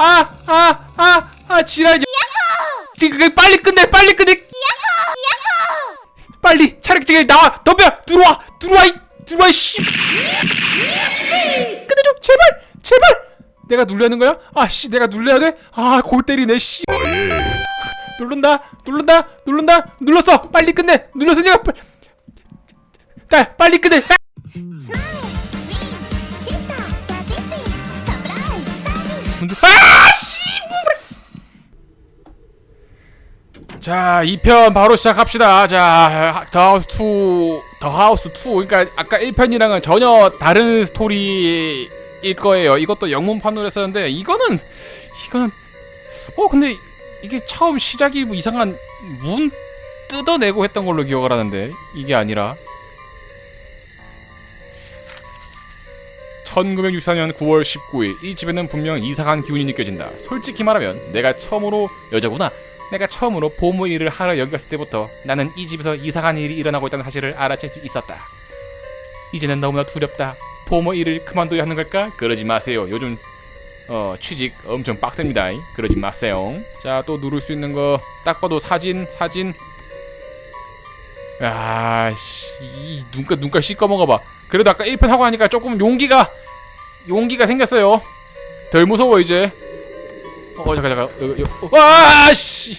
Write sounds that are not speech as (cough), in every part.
아, 아, 아, 아, 지랄. 그, 그, 빨리 끝내, 빨리 끝내. 빨리 차례 지금 나와, 덤벼, 들어와, 들어와, 이, 들어와, 씨. 끝내줘, 제발, 제발. 내가 눌려는 거야? 아, 씨, 내가 눌려야 돼? 아, 골 때리네, 씨. 누른다, 누른다, 누른다, 눌렀어. 빨리 끝내, 눌렀으니까 빨리. 딸, 빨리 끝내. 아! 자, 2편 바로 시작합시다. 자, 더 하우스 2, 더 하우스 2. 그러니까 아까 1편이랑은 전혀 다른 스토리일 거예요. 이것도 영문판으로 했었는데 이거는 이거는 어 근데 이게 처음 시작이 뭐 이상한 문 뜯어내고 했던 걸로 기억을 하는데 이게 아니라 1964년 9월 19일 이 집에는 분명 이상한 기운이 느껴진다. 솔직히 말하면 내가 처음으로 여자구나. 내가 처음으로 보모 일을 하러 여기 갔을 때부터 나는 이 집에서 이상한 일이 일어나고 있다는 사실을 알아챌 수 있었다. 이제는 너무나 두렵다. 보모 일을 그만둬야 하는 걸까? 그러지 마세요. 요즘 어 취직 엄청 빡듭니다. 그러지 마세요. 자 또 누를 수 있는 거 딱 봐도 사진 사진. 아씨 이 눈깔 눈깔 씻어 먹어봐. 그래도 아까 1편 하고 하니까 조금 용기가 용기가 생겼어요. 덜 무서워 이제. 어 잠깐 잠깐. 여, 여, 어, 와씨.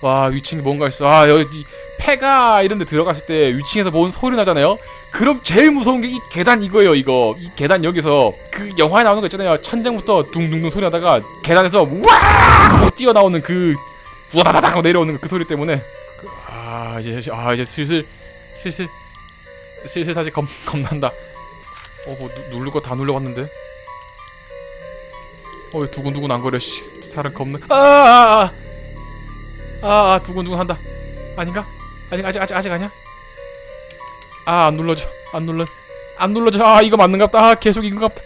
와 위층에 뭔가 있어. 아 여기 폐가 이런데 들어갔을 때 위층에서 뭔 소리 나잖아요. 그럼 제일 무서운 게 이 계단 이거예요 이거. 이 계단 여기서 그 영화에 나오는 거 있잖아요. 천장부터 둥둥둥 소리 나다가 계단에서 하고 뛰어나오는 그 우다다닥 내려오는 그 소리 때문에 그- 아 이제 아 이제 슬슬 슬슬 슬슬 사실 겁 겁난다. 어뭐 누를 거 다 눌러봤는데. 어왜 두근두근 안 거려? 씨, 사람 겁나. 아아 아 아, 아, 두근두근 한다. 아닌가? 아니 아직 아직 아직 아니야? 아 안 눌러져 안 눌러 안 눌러져 아 이거 맞는갑다 아 계속 이건갑다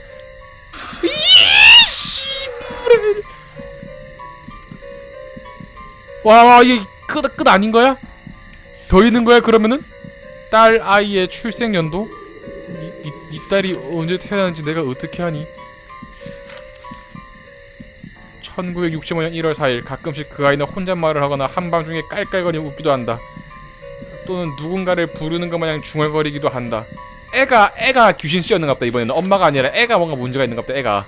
와 이게 끝 끝 아닌 거야? 더 있는 거야 그러면은 딸 아이의 출생 연도 니, 니, 니 딸이 언제 태어났는지 내가 어떻게 하니? 1965년 1월 4일 가끔씩 그 아이는 혼잣말을 하거나 한밤중에 깔깔거리며 웃기도 한다. 또는 누군가를 부르는 것 마냥 중얼거리기도 한다. 애가 애가 귀신 씌었는갑다 이번에는 엄마가 아니라 애가 뭔가 문제가 있는갑다 애가.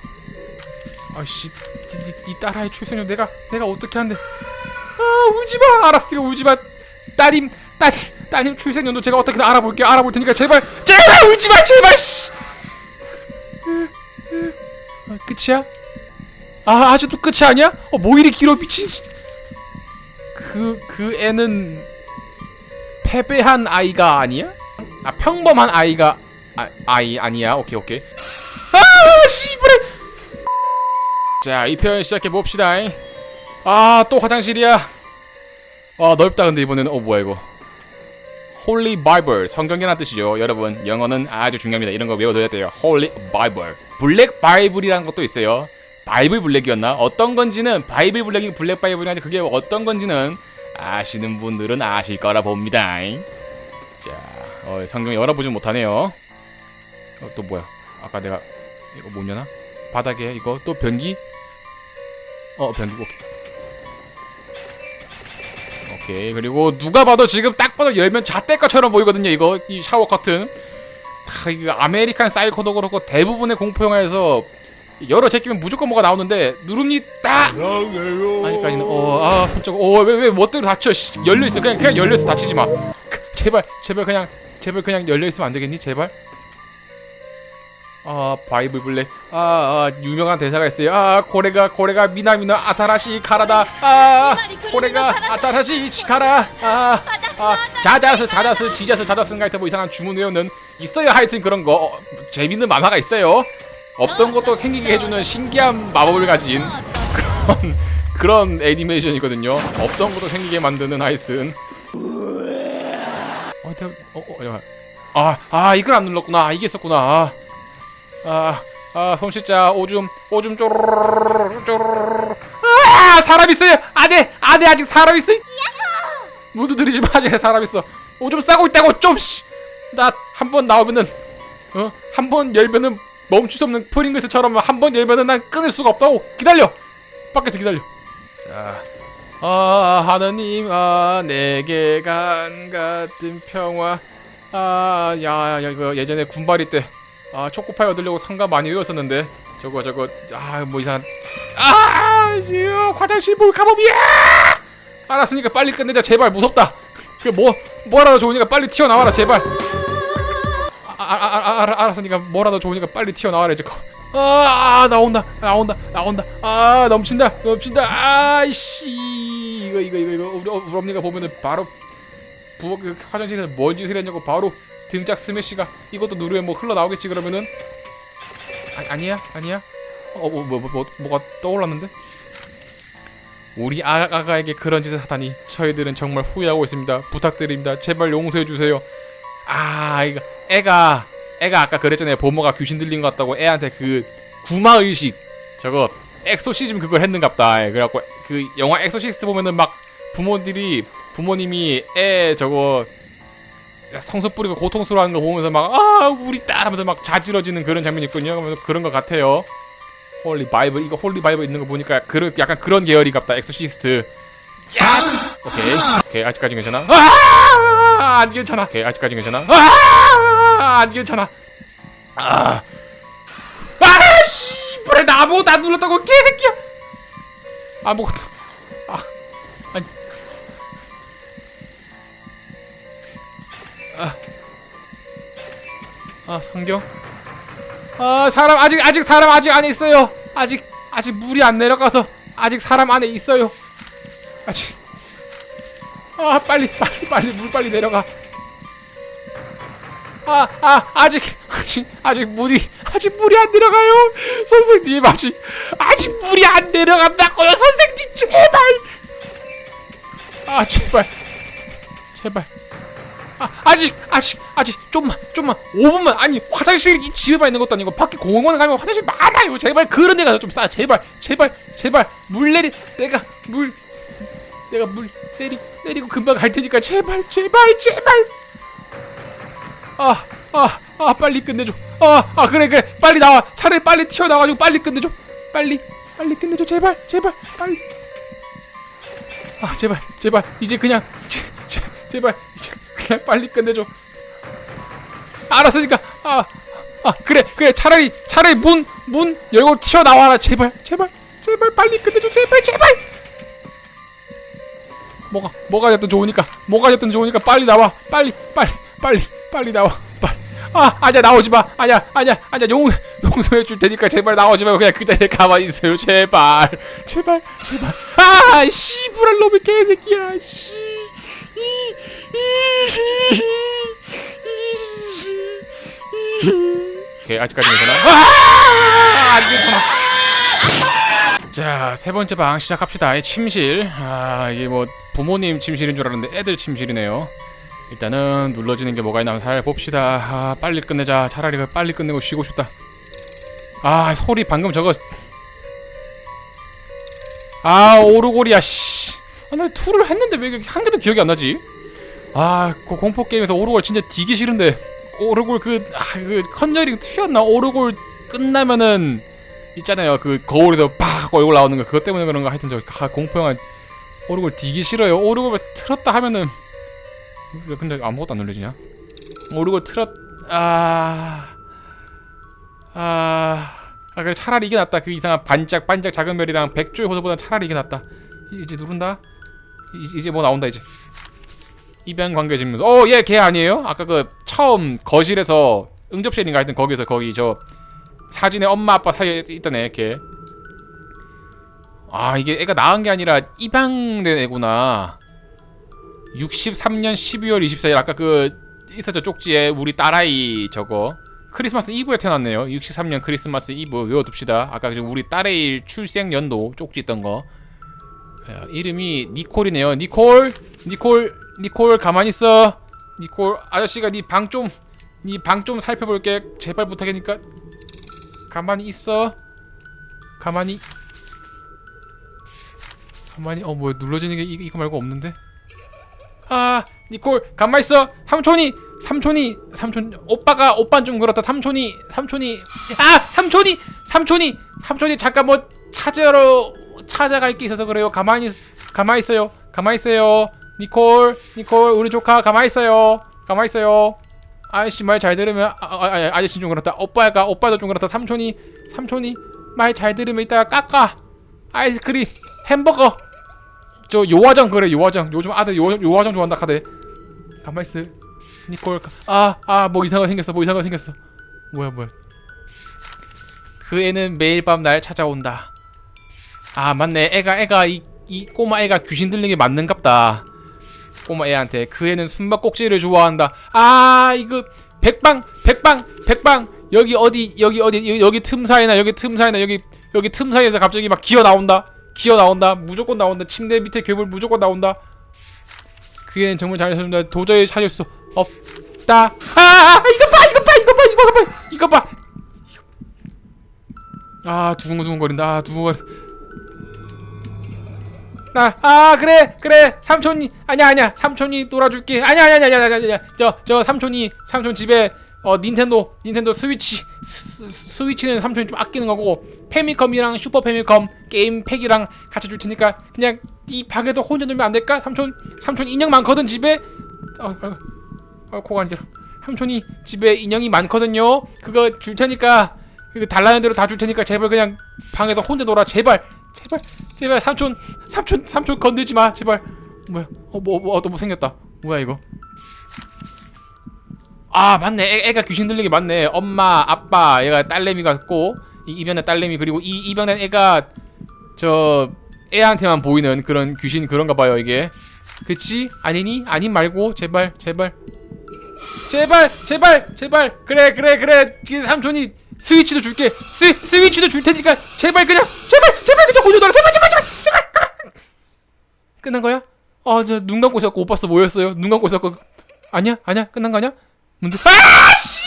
아씨, 니, 니, 니 딸아이 출생년 내가 내가 어떻게 한대? 아 울지 마. 알았어, 이거 울지 마. 따님 따님 따님 출생년도 제가 어떻게 알아볼게요. 알아볼 테니까 제발 제발 울지 마 제발. 씨. 아, 끝이야? 아 아직도 끝이 아니야? 어뭐 이리 길어 미친. 그그 애는 패배한 아이가 아니야? 아 평범한 아이가 아, 아이 아니야? 오케이 오케이. 아 씨부레. 자, 이 편 시작해 봅시다. 아, 또 화장실이야. 아, 넓다 근데 이번에는 어 뭐야 이거. Holy Bible 성경이라는 뜻이죠. 여러분, 영어는 아주 중요합니다. 이런 거 외워둬야 돼요. Holy Bible. 블랙 바이블이라는 것도 있어요. 바이블 블랙이었나? 어떤 건지는 바이블 블랙이 블랙 바이블이한데 그게 어떤 건지는 아시는 분들은 아실 거라 봅니다. 자, 어, 성경 열어보지 못하네요. 어, 또 뭐야? 아까 내가 이거 못 여나? 바닥에 이거 또 변기? 어 변기 오케이. 오케이. 그리고 누가 봐도 지금 딱 봐도 열면 잣대가처럼 보이거든요 이거. 이 샤워 커튼. 하, 이거 아메리칸 사이코도 그렇고 대부분의 공포 영화에서 열어 제끼면 무조건 뭐가 나오는데 누름이 딱! 아직까지는 어아 손자국 어왜왜 멋대로 다쳐 씨, 열려 있어. 그냥 그냥 열려 있어. 다치지 마. 그, 제발 제발 그냥 제발 그냥 열려 있으면 안 되겠니? 제발 아 바이블 블랙 아, 아 유명한 대사가 있어요 아 고래가 고래가 미나미나 아타라시 가라다 아 고래가 아타라시 치카라 아, 아 자자스 자자스 지자스 자자스인가 하여튼 뭐 이상한 주문 외우는 있어요 하여튼 그런 거 어, 재밌는 만화가 있어요 없던 것도 생기게 해주는 신기한 마법을 가진 그런 그런 애니메이션이거든요. 없던 것도 생기게 만드는 하여튼. 어, 어, 어. 아, 아, 이걸 안 눌렀구나. 아, 이게 있었구나. 아, 아, 아, 손 씻자. 오줌, 오줌 쪼르르르 쪼르르르. 아, 사람 있어요. 안에, 안에 아직 사람 있어. 모두 들이지 마. 아직 사람 있어. 오줌 싸고 있다고 좀. 씨. 나 한 번 나오면은, 어, 한 번 열면은 멈출 수 없는 프링글스처럼 한 번 열면은 난 끊을 수가 없다고 기다려 밖에서 기다려 자 아, 하느님, 아, 내게 간 같은 평화. 아, 야, 야, 이거 예전에 군발이 때, 아, 초코파이 얻으려고 상가 많이 외웠었는데, 저거, 저거, 아, 뭐 이상한, 아, 지금 화장실 몰카범이야! 알았으니까 빨리 끝내자, 제발, 무섭다. 그 뭐, 뭐라도 좋으니까 빨리 튀어나와라, 제발. 아, 아, 아, 아, 아, 알았으니까 뭐라도 좋으니까 빨리 튀어나와라, 이제. 아, 아, 나온다, 나온다, 나온다. 아, 넘친다, 넘친다. 아이씨, 이거, 이거, 이거, 이거. 우리, 어, 우리 언니가 보면은 바로 부엌 그 화장실에서 뭔 짓을 했냐고 바로 등짝 스매시가 이것도 누르면 뭐 흘러 나오겠지 그러면은 아, 아니야, 아니야. 어, 뭐, 뭐, 뭐, 뭐, 뭐가 떠올랐는데? 우리 아, 아가에게 그런 짓을 하다니 저희들은 정말 후회하고 있습니다. 부탁드립니다. 제발 용서해 주세요. 아, 이거 애가 애가 아까 그랬잖아요. 보모가 귀신 들린 것 같다고 애한테 그 구마 의식 저거 엑소시즘 그걸 했는갑다. 예, 그래갖고 그 영화 엑소시스트 보면은 막 부모들이 부모님이 애 저거 성수 뿌리고 고통스러워하는 거 보면서 막 아 우리 딸 하면서 막 자지러지는 그런 장면이 있거든요. 그러면서 그런 것 같아요. 홀리 바이블 이거 홀리 바이블 있는 거 보니까 그런 약간 그런 계열이 같다. 엑소시스트. 야! 오케이 오케이 아직까지 괜찮아. 아! 안 괜찮아. 오케이 아직까지 괜찮아. 아! 안 괜찮아. 아! 아! 씨발 나 아무것도 안 눌렀다고 개새끼야. 아무것도. 아. 아 성경. 아 사람 아직 아직 사람 아직 안에 있어요. 아직 아직 물이 안 내려가서 아직 사람 안에 있어요. 아직. 아 빨리 빨리 빨리 물 빨리 내려가. 아, 아, 아직, 아직, 아직 물이, 아직 물이 안 내려가요. 선생님, 아직, 아직 물이 안 내려간다고요. 선생님, 제발. 아, 제발. 제발. 아, 아직, 아직, 아직, 좀만, 좀만, 5분만. 아니, 화장실이 이 집에만 있는 것도 아니고, 밖에 공원에 가면 화장실 많아요. 제발, 그런 데 가서 좀 싸. 제발, 제발, 제발. 물 내리, 내가, 물, 내가 물 내리, 내리고 금방 갈 테니까, 제발, 제발, 제발. 아, 아, 아, 빨리 끝내줘. 아, 아, 그래, 그래, 빨리 나와. 차라리 빨리 튀어나와가지고 빨리 끝내줘. 빨리, 빨리 끝내줘. 제발, 제발, 빨리. 아, 제발, 제발, 이제 그냥, 제발, 그냥 빨리 끝내줘. 알았으니까, 아, 아, 그래, 그래, 차라리, 차라리 문, 문 열고 튀어나와라. 제발, 제발, 제발, 빨리 끝내줘. 제발, 제발. 뭐가, 뭐가 됐든 좋으니까, 뭐가 됐든 좋으니까 빨리 나와. 빨리, 빨리, 빨리. 빨리 나와 빨리 아 아니야 나오지 마 아니야 아니야 아니야 용 용서해 줄 테니까 제발 나오지 말고 그냥 그 자리에 가만히 있어요 제발 제발 제발 아 씨부랄 놈의 개새끼야 씨 오케이 아직까지 괜찮아 아 안 괜찮아 자, 세 번째 방 시작합시다. 이 침실. 아, 이게 뭐 부모님 침실인 줄 알았는데 애들 침실이네요. 일단은 눌러지는 게 뭐가 있나 잘 봅시다. 아, 빨리 끝내자. 차라리 빨리 끝내고 쉬고 싶다. 아, 소리 방금 저거. 아, 오르골이야. 씨. 아, 나 투를 했는데 왜 한 개도 기억이 안 나지? 아, 그 공포 게임에서 오르골 진짜 뒤기 싫은데. 오르골 그, 아, 그 컨저링 튀었나? 오르골 끝나면은 있잖아요. 그 거울에서 팍 얼굴 나오는 거 그것 때문에 그런가 하여튼 저 아, 공포 영화 오르골 뒤기 싫어요. 오르골 틀었다 하면은 왜 근데 아무것도 안 눌려지냐? 오르골 틀었 아... 아... 아 그래 차라리 이게 낫다 그 이상한 반짝 반짝 작은 별이랑 백조의 호수보다 차라리 이게 낫다 이- 이제 누른다 이- 이제 뭐 나온다 이제 입양 관계 질문서 어얘 걔 아니에요? 아까 그 처음 거실에서 응접실인가 하여튼 거기서 거기 저 사진에 엄마 아빠 사이에 있던 애 걔. 아 이게 애가 낳은 게 아니라 입양된 애구나. 63년 12월 24일 아까 그 있었죠 쪽지에 우리 딸아이 저거 크리스마스 이브에 태어났네요. 63년 크리스마스 이브 외워둡시다. 아까 그 우리 딸의 출생 연도 쪽지 있던 거. 야, 이름이 니콜이네요. 니콜, 니콜, 니콜 가만히 있어. 니콜 아저씨가 네 방 좀, 네 방 좀 살펴볼게. 제발 부탁이니까 가만히 있어. 가만히. 가만히 어뭐 눌러지는 게 이, 이거 말고 없는데? 아 니콜 가만 있어. 삼촌이 삼촌이 삼촌 오빠가 오빠는 좀 그렇다 삼촌이 삼촌이 아 삼촌이 삼촌이 삼촌이 잠깐 뭐 찾으러 찾아갈 게 있어서 그래요 가만히 가만히 있어요 가만히 있어요 니콜 니콜 우리 조카 가만히 있어요. 가만히 있어요. 아저씨 말 잘 들으면 아, 아, 아, 아저씨 좀 그렇다. 오빠가 오빠도 좀 그렇다. 삼촌이 삼촌이 말 잘 들으면 이따가 깎아. 아이스크림 햄버거. 저 요화정 그래 요화정. 요즘 아들 요, 요화정 좋아한다 카드. 가만 있어. 니콜 아아 뭐 이상한 거 생겼어 뭐 이상한 거 생겼어. 뭐야 뭐야. 그 애는 매일 밤 날 찾아온다. 아 맞네. 애가 애가 이, 이 꼬마 애가 귀신 들린 게 맞는갑다 꼬마 애한테 그 애는 숨바꼭질을 좋아한다. 아 이거 백방 백방 백방. 여기 어디 여기 어디 여기, 여기 틈 사이나 여기 틈 사이나 여기 여기 틈 사이에서 갑자기 막 기어 나온다. 기어 나온다. 무조건 나온다. 침대 밑에 괴물 무조건 나온다. 그 애는 정말 잘했습니다. 도저히 찾을 수 없다. 아, 아 이거 봐 이거 봐 이거 봐 이거 봐 이거 봐. 아 두근두근거린다. 아 두근거린 나 아 그래 그래. 삼촌이 아니야 아니야. 삼촌이 놀아줄게. 아니야 아니야 아니야 아니야 아니야. 저저 삼촌이 삼촌 집에 어 닌텐도 닌텐도 스위치 스, 스- 스 위치는 삼촌이 좀 아끼는 거고 페미컴이랑 슈퍼 페미컴 게임 팩이랑 같이 줄 테니까 그냥 이 방에서 혼자 놀면 안 될까? 삼촌 삼촌 인형 많거든 집에? 어, 어, 어 코가 안 질. 삼촌이 집에 인형이 많거든요. 그거 줄 테니까 그 달라는 대로 다 줄 테니까 제발 그냥 방에서 혼자 놀아 제발 제발 제발 삼촌 삼촌 삼촌 건들지 마 제발. 뭐야 어뭐뭐어또뭐 생겼다. 뭐야 이거? 아 맞네. 애, 애가 귀신 들린 게 맞네. 엄마 아빠 얘가 딸내미 같고 이 이변의 딸내미 그리고 이 이변의 애가 저 애한테만 보이는 그런 귀신 그런가 봐요 이게. 그치? 아니니? 아니 말고 제발 제발. 제발 제발 제발. 그래 그래 그래. 그 삼촌이 스위치도 줄게. 스, 스위치도 줄 테니까 제발 그냥 제발 제발 그냥 혼자 놀아 제발 제발 제발 제발. 끝난 거야? 아저눈 감고 있었고 못 봤어. 뭐였어요? 눈 감고 있었고. 아니야? 아니야? 끝난 거 아니야? 문득 아씨!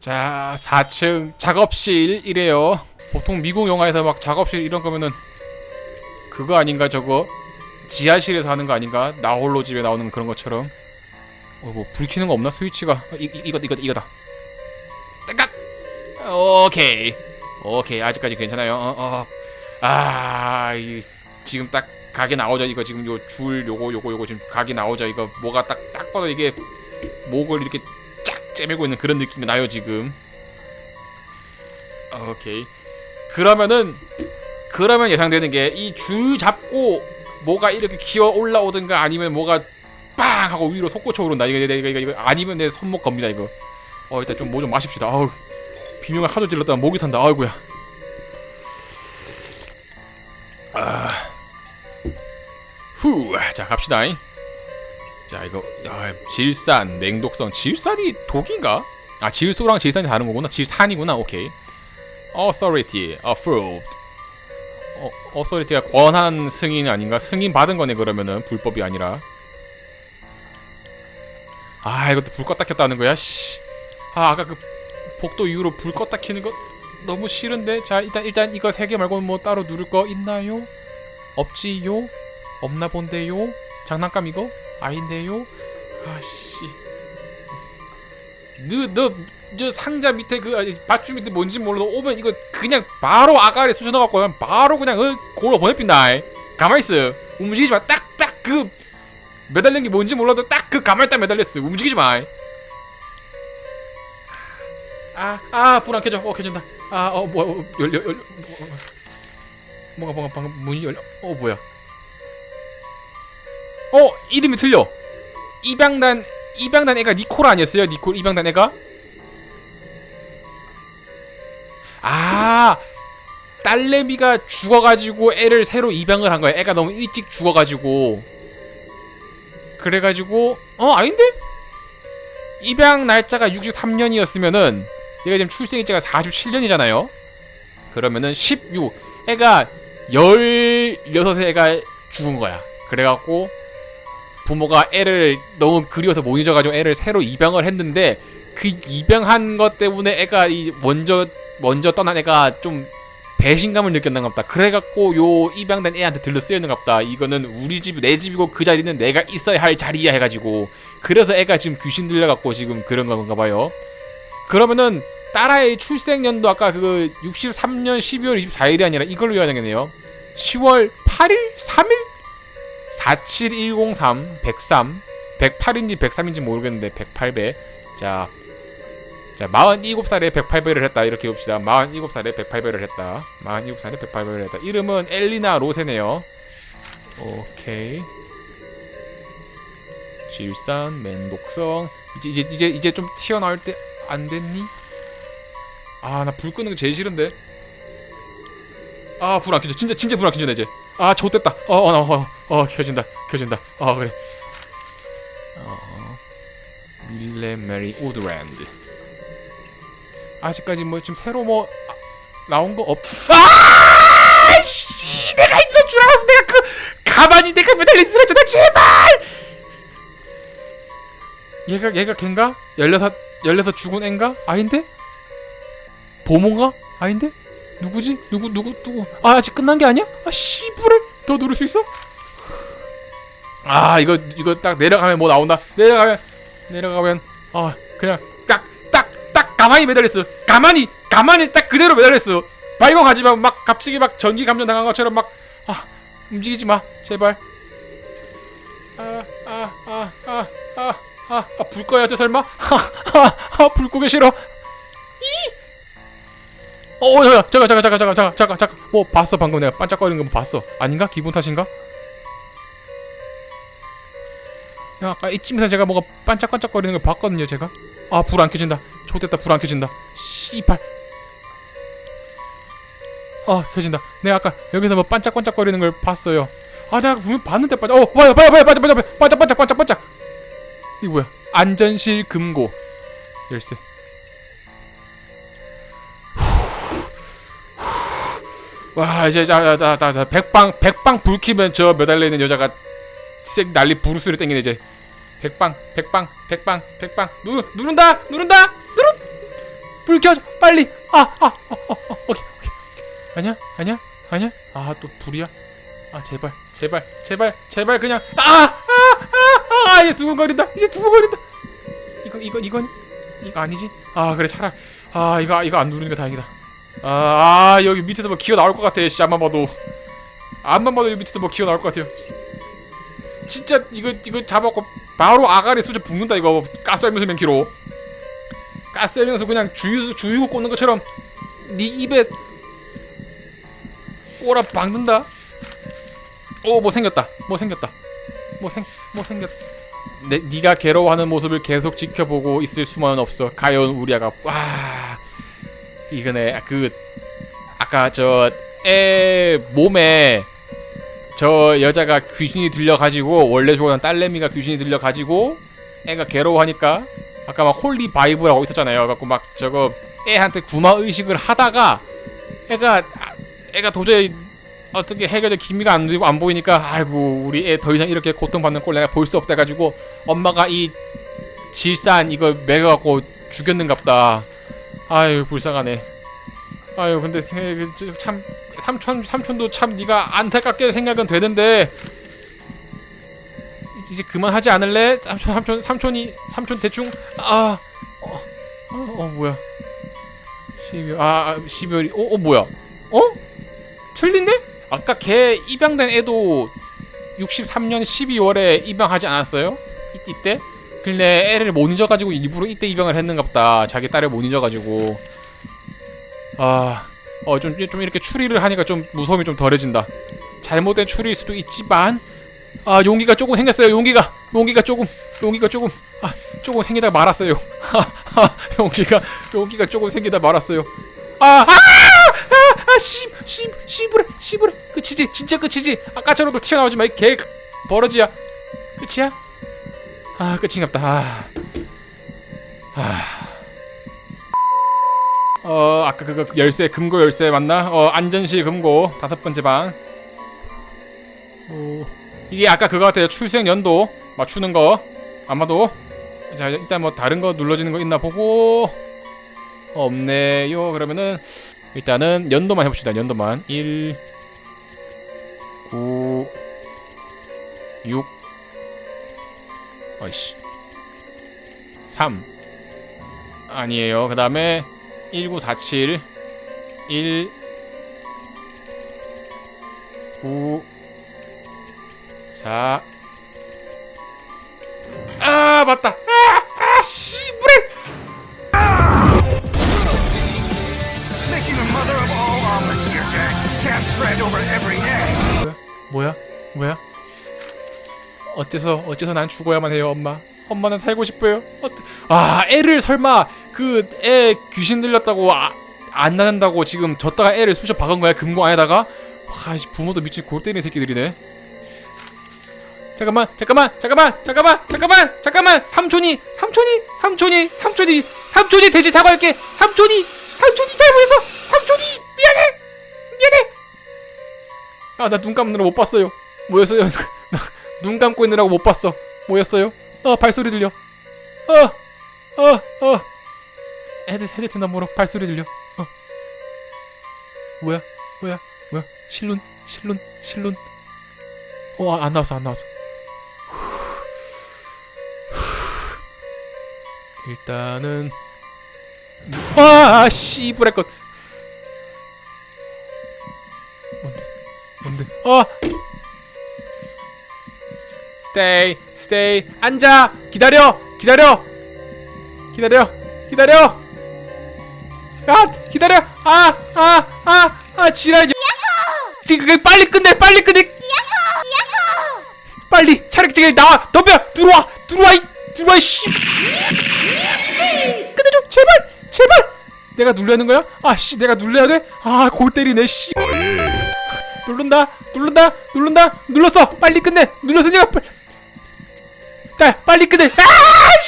아자 4층 작업실 이래요. 보통 미국 영화에서 막 작업실 이런 거면은 그거 아닌가 저거? 지하실에서 하는 거 아닌가? 나 홀로 집에 나오는 그런 것처럼. 어 뭐 불 켜는 거 없나 스위치가? 어, 이, 이, 이거 이거 이거다. 딱딱 오케이. 오케이. 아직까지 괜찮아요. 어, 어. 아 이, 지금 딱 각이 나오죠 이거. 지금 요 줄 요거 요거 요거 지금 각이 나오죠 이거. 뭐가 딱 딱 봐도 이게 목을 이렇게 쫙 째매고 있는 그런 느낌이 나요 지금. 오케이. 그러면은 그러면 예상되는 게 이 줄 잡고 뭐가 이렇게 기어 올라오든가 아니면 뭐가 빵 하고 위로 솟구쳐 오른다. 이거 이거 이거 이거, 아니면 내 손목 겁니다 이거. 어 일단 좀 뭐 좀 마십시다. 아우 비명을 하도 질렀다가 목이 탄다. 아이고야. 아후자 갑시다. 자 이거 야, 질산 맹독성. 질산이 독인가? 아 질소랑 질산이 다른 거구나. 질산이구나. 오케이. Authority approved 어, authority가 권한 승인 아닌가? 승인 받은 거네 그러면은 불법이 아니라 아 이것도 불 껐다 켰다는 거야 씨. 아 아까 그 복도 이후로 불 껐다 켜는 거 너무 싫은데 자 일단 일단 이거 세 개 말고는 뭐 따로 누를 거 있나요? 없지요? 없나 본데요? 장난감 이거? 아닌데요? 아씨 너너 저 상자 밑에 그 밧줄 밑에 뭔지 몰라도 오면 이거 그냥 바로 아가리 쑤셔 넣어갖고 그냥 바로 그냥 어, 고로 보내핀다 가만히 있어 움직이지 마 딱딱 그 매달린 게 뭔지 몰라도 딱 그 가만히 딱 매달렸어 움직이지 마 아, 아, 불안 켜져. 어, 켜진다. 아, 어, 뭐, 어, 열려, 열려. 뭐, 뭐가, 뭐가, 방금 문이 열려. 어, 뭐야. 어, 이름이 틀려. 입양단, 입양단 애가 니콜 아니었어요? 니콜, 입양단 애가? 아, 딸내미가 죽어가지고 애를 새로 입양을 한 거야. 애가 너무 일찍 죽어가지고. 그래가지고, 어, 아닌데? 입양 날짜가 63년이었으면은 얘가 지금 출생일자가 47년이잖아요. 그러면은 16 애가 16세 애가 죽은 거야. 그래갖고 부모가 애를 너무 그리워서 못 잊어가지고 애를 새로 입양을 했는데 그 입양한 것 때문에 애가 이 먼저 먼저 떠난 애가 좀 배신감을 느꼈나 보다. 그래갖고 요 입양된 애한테 들러 쓰였는가 보다. 이거는 우리 집 내 집이고 그 자리는 내가 있어야 할 자리야 해가지고 그래서 애가 지금 귀신 들려갖고 지금 그런 건가 봐요. 그러면은 딸아이 출생 연도 아까 그 63년 12월 24일이 아니라 이걸로 해야 되겠네요. 10월 8일 3일 47103 103 108인지 103인지 모르겠는데 108배 자, 자 47살에 108배를 했다. 이렇게 봅시다. 47살에 108배를 했다. 47살에 108배를 했다. 이름은 엘리나 로세네요. 오케이. 질산 맨독성. 이제 이제 이제 이제 좀 튀어나올 때 안 됐니? 아 나 불 끄는 게 제일 싫은데. 아 불 안 켜져. 진짜 진짜 불 안 켜져 이제. 아 좋댔다. 어어어 어, 어, 켜진다. 켜진다. 어 그래. 어 밀레 메리 오드랜드 아직까지 뭐 지금 새로 뭐 아, 나온 거 없. 아! 씨, 내가 있을 줄 알았어. 내가 그 가만히 내가 매달려 있으랬잖아. 제발. 얘가 얘가 걘가? 열여섯 열여섯 죽은 앤가? 아닌데? 보모가? 아닌데? 누구지? 누구 누구 누구? 아 아직 끝난 게 아니야? 아 씨부를 더 누를 수 있어? 아 이거 이거 딱 내려가면 뭐 나온다. 내려가면 내려가면 아 그냥 가만히 매달렸어. 가만히 가만히 딱 그대로 매달렸어. 발광하지만 막 갑자기 막 전기 감전 당한 것처럼 막 아 움직이지 마 제발. 아 아 아 아 아 아불 꺼야죠 설마? 아아불 끄기 싫어. 어, 야, 야, 잠깐, 잠깐, 잠깐, 잠깐, 잠깐, 잠깐, 잠깐. 뭐 봤어 방금 내가 반짝거리는 거 봤어. 아닌가? 기분 탓인가? 야, 아까 이쯤에서 제가 뭐가 반짝반짝거리는 걸 봤거든요, 제가. 아, 불 안 켜진다. 좋됐다, 불 안 켜진다. 씨발. 아, 켜진다. 내가 아까 여기서 뭐 반짝반짝거리는 걸 봤어요. 아, 내가 분명 봤는데 반짝. 어, 봐요, 봐요, 봐요, 반짝, 반짝, 반짝, 반짝, 반짝, 반짝. 이거 뭐야? 안전실 금고 열쇠. 와 이제 자자자 백방 백방 불 켜면 저 매달려 있는 여자가 쌩 난리 부르스를 땡기네 이제 백방 백방 백방 백방 누 누른다 누른다 누른 불 켜줘 빨리. 아아아 아, 어, 어, 어, 오케이 오케이. 아니야 아니야 아니야? 아 또 불이야? 아 제발 제발 제발 제발 그냥. 아아아아 이제 두근거린다. 이제 두근거린다. 이거 이거 이건 이거 아니지? 아 그래 차라리. 아 이거 이거 안 누르는 게 다행이다. 아, 아 여기 밑에서 뭐 기어 나올 것 같아 씨 앞만 봐도. 앞만 봐도 여기 밑에서 뭐 기어 나올 것 같아요. 진짜 이거 이거 잡았고 바로 아가리 수저 붓는다 이거. 가스 알면서 맨키로 가스 알면서 그냥 주유 주유구 꽂는 것처럼 네 입에 꼬라 박는다? 생겼다. 뭐 생겼다. 뭐 생 뭐 생겼 내 네가 괴로워하는 모습을 계속 지켜보고 있을 수만은 없어. 가여운 우리 아가 와. 이거네. 그 아까 저 애 몸에 저 여자가 귀신이 들려가지고 원래 좋아하는 딸내미가 귀신이 들려가지고 애가 괴로워하니까 아까 막 홀리 바이브라고 있었잖아요. 갖고 막 저거 애한테 구마 의식을 하다가 애가 아, 애가 도저히 어떻게 해결될 기미가 안, 안 보이니까 아이고 우리 애 더 이상 이렇게 고통받는 꼴 내가 볼 수 없다 가지고 엄마가 이 질산 이거 매겨갖고 죽였는갑다. 아유 불쌍하네. 아유 근데 세- 그, 저, 참 삼촌 삼촌도 참 네가 안타깝게 생각은 되는데 이- 이제 그만하지 않을래? 삼촌 삼촌 삼촌이 삼촌 대충 아어 어, 어, 뭐야 12월 아 12월이 어, 어 뭐야 어 틀린데? 아까 걔 입양된 애도 63년 12월에 입양하지 않았어요? 이, 이때? 근데 애를 못 잊어가지고 일부러 이때 입양을 했는가 보다 자기 딸을 못 잊어가지고 아, 어, 좀, 좀 이렇게 추리를 하니까 좀 무서움이 좀 덜해진다. 잘못된 추리일 수도 있지만, 아, 용기가 조금 생겼어요. 용기가, 용기가 조금, 용기가 조금, 아, 조금 생기다 말았어요. 하, 하, 용기가, 용기가 조금 생기다 말았어요. 아, 아, 아, 아, 씨, 씨, 씨부래, 씨부래. 끝이지, 진짜 끝이지. 아까처럼 또 튀어나오지 마, 이 개 버러지야. 끝이야? 아, 끝인갑다. 아, 아. 어 아까 그거 열쇠 금고 열쇠 맞나? 어 안전실 금고 다섯 번째 방. 오 이게 아까 그거 같아요. 출생 연도 맞추는 거. 아마도 자 일단 뭐 다른 거 눌러지는 거 있나 보고. 없네요. 그러면은 일단은 연도만 해봅시다. 연도만. 1 9 6 어이씨. 3 아니에요. 그 다음에 1947 1 9 4 아, 맞다. 아, 아, spread over every egg. 뭐야? 뭐야? 뭐야? 어째서 어째서 난 죽어야만 해요, 엄마. 엄마는 살고 싶어요. 어, 아, 애를 설마 그 애 귀신 들렸다고 아, 안 낳는다고 지금 졌다가 애를 쑤셔 박은 거야 금고 안에다가? 와, 이 부모도 미친 골 때리는 새끼들이네. 잠깐만, 잠깐만, 잠깐만, 잠깐만, 잠깐만, 잠깐만. 삼촌이, 삼촌이, 삼촌이, 삼촌이, 삼촌이 돼지 사과할게. 삼촌이, 삼촌이 잘못했어. 삼촌이 미안해, 미안해. 아, 나 눈 감느라 못 봤어요. 뭐였어요? (laughs) 나눈 감고 있느라고 못 봤어. 뭐였어요? 어, 발소리 들려. 어, 어, 어. 헤드 헤드트 너머로 발소리 들려. 어. 뭐야? 뭐야? 뭐야? 실룬, 실룬, 실룬. 어, 안 나왔어, 안 나왔어. 일단은 아, 씨부레 것. 뭔데? 뭔데? 어! 스테이, 스테이, 앉아! 기다려! 기다려! 기다려! 기다려! 아! 기다려! 아! 아! 아! 아! 지랄! 그, 그, 빨리 끝내! 빨리 끝내! 빨리! 차라리 지금 나와! 덤벼! 들어와! 들어와! 이, 들어와! 씨! 끝내줘! 제발! 제발! 내가 눌려야 하는 거야? 아, 씨, 내가 눌러야 돼? 아, 골 때리네, 씨. 누른다, 누른다, 누른다, 눌렀어. 빨리 끝내. 눌렀으니까 빨리, 딸, 빨리 끝내. 아,